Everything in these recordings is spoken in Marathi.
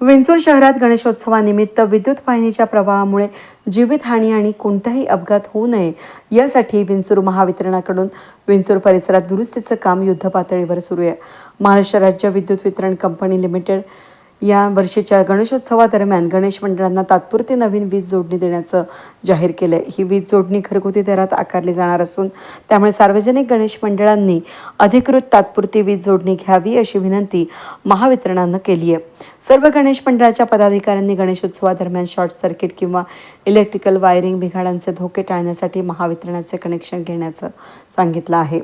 विंचूर शहरात गणेशोत्सवानिमित्त विद्युत वाहिनीच्या प्रवाहामुळे जीवितहानी आणि कोणताही अपघात होऊ नये यासाठी विंचूर महावितरणाकडून विंचूर परिसरात दुरुस्तीचं काम युद्धपातळीवर सुरू आहे. महाराष्ट्र राज्य विद्युत वितरण कंपनी लिमिटेड या वर्षीच्या गणेशोत्सवादरम्यान गणेश मंडळांना तात्पुरती नवीन वीज जोडणी देण्याचं जाहीर केलं आहे ही वीज जोडणी घरगुती दरात आकारली जाणार असून त्यामुळे सार्वजनिक गणेश मंडळांनी अधिकृत तात्पुरती वीज जोडणी घ्यावी अशी विनंती महावितरणानं केली आहे सर्व गणेश मंडळाच्या पदाधिकाऱ्यांनी गणेशोत्सवादरम्यान शॉर्ट सर्किट किंवा इलेक्ट्रिकल वायरिंग बिघाडांचे धोके टाळण्यासाठी महावितरणाचे कनेक्शन घेण्याचं सांगितलं आहे.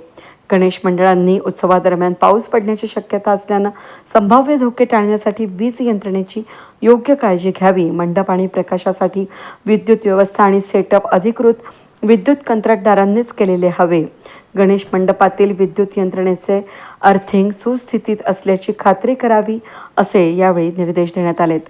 गणेश मंडळांनी उत्सवादरम्यान पाऊस पडण्याची शक्यता असल्यानं संभाव्य धोके टाळण्यासाठी वीज यंत्रणेची योग्य काळजी घ्यावी. मंडप आणि प्रकाशासाठी विद्युत व्यवस्था आणि सेटअप अधिकृत विद्युत कंत्राटदारांनीच केलेले हवे. गणेश मंडपातील विद्युत यंत्रणेचे अर्थिंग सुस्थितीत असल्याची खात्री करावी असे यावेळी निर्देश देण्यात आलेत.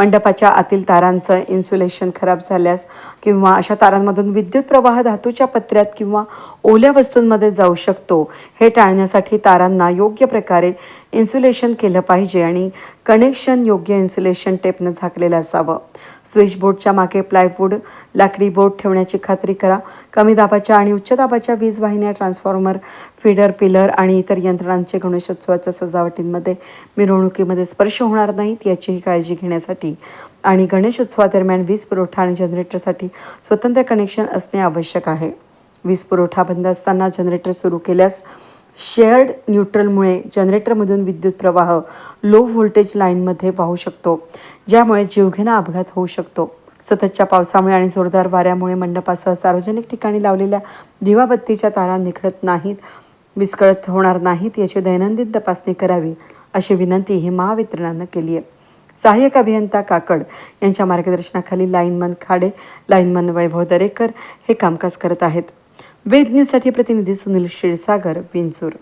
मंडपाच्या आतील तारांचं इन्सुलेशन खराब झाल्यास किंवा अशा तारांमधून विद्युत प्रवाह धातूच्या पत्र्यात किंवा ओल्या वस्तूंमध्ये जाऊ शकतो. हे टाळण्यासाठी तारांना योग्य प्रकारे इन्सुलेशन केलं पाहिजे आणि कनेक्शन योग्य इन्सुलेशन टेपनं झाकलेलं असावं. स्विच बोर्डच्या मागे प्लायवूड लाकडी बोर्ड ठेवण्याची खात्री करा. कमी दाबाच्या आणि उच्च दाबाच्या वीज वाहिन्या ट्रान्सफॉर्मर फीडर पिलर आणि इतर यंत्रणांचे गणेशोत्सवाच्या सजावटींमध्ये मिरवणुकीमध्ये स्पर्श होणार नाहीत याचीही काळजी घेण्यासाठी आणि गणेशोत्सवादरम्यान वीज पुरवठा आणि जनरेटरसाठी स्वतंत्र कनेक्शन असणे आवश्यक आहे. वीज पुरवठा बंद असताना जनरेटर सुरू केल्यास शेअर्ड न्यूट्रलमुळे जनरेटरमधून विद्युत प्रवाह लो व्होल्टेज लाईनमध्ये वाहू शकतो ज्यामुळे जीवघेणा अपघात होऊ शकतो. सततच्या पावसामुळे आणि जोरदार वाऱ्यामुळे मंडपासह सार्वजनिक ठिकाणी लावलेल्या दिवाबत्तीच्या तारा निखळत नाहीत विस्कळत होणार नाहीत याची दैनंदिन तपासणी करावी अशी विनंती ही महावितरणानं केली आहे. सहाय्यक अभियंता काकड यांच्या मार्गदर्शनाखाली लाईनमन खाडे लाईनमन वैभव दरेकर हे कामकाज करत आहेत. वेद न्यूजसाठी प्रतिनिधी सुनील क्षीरसागर विंचूर.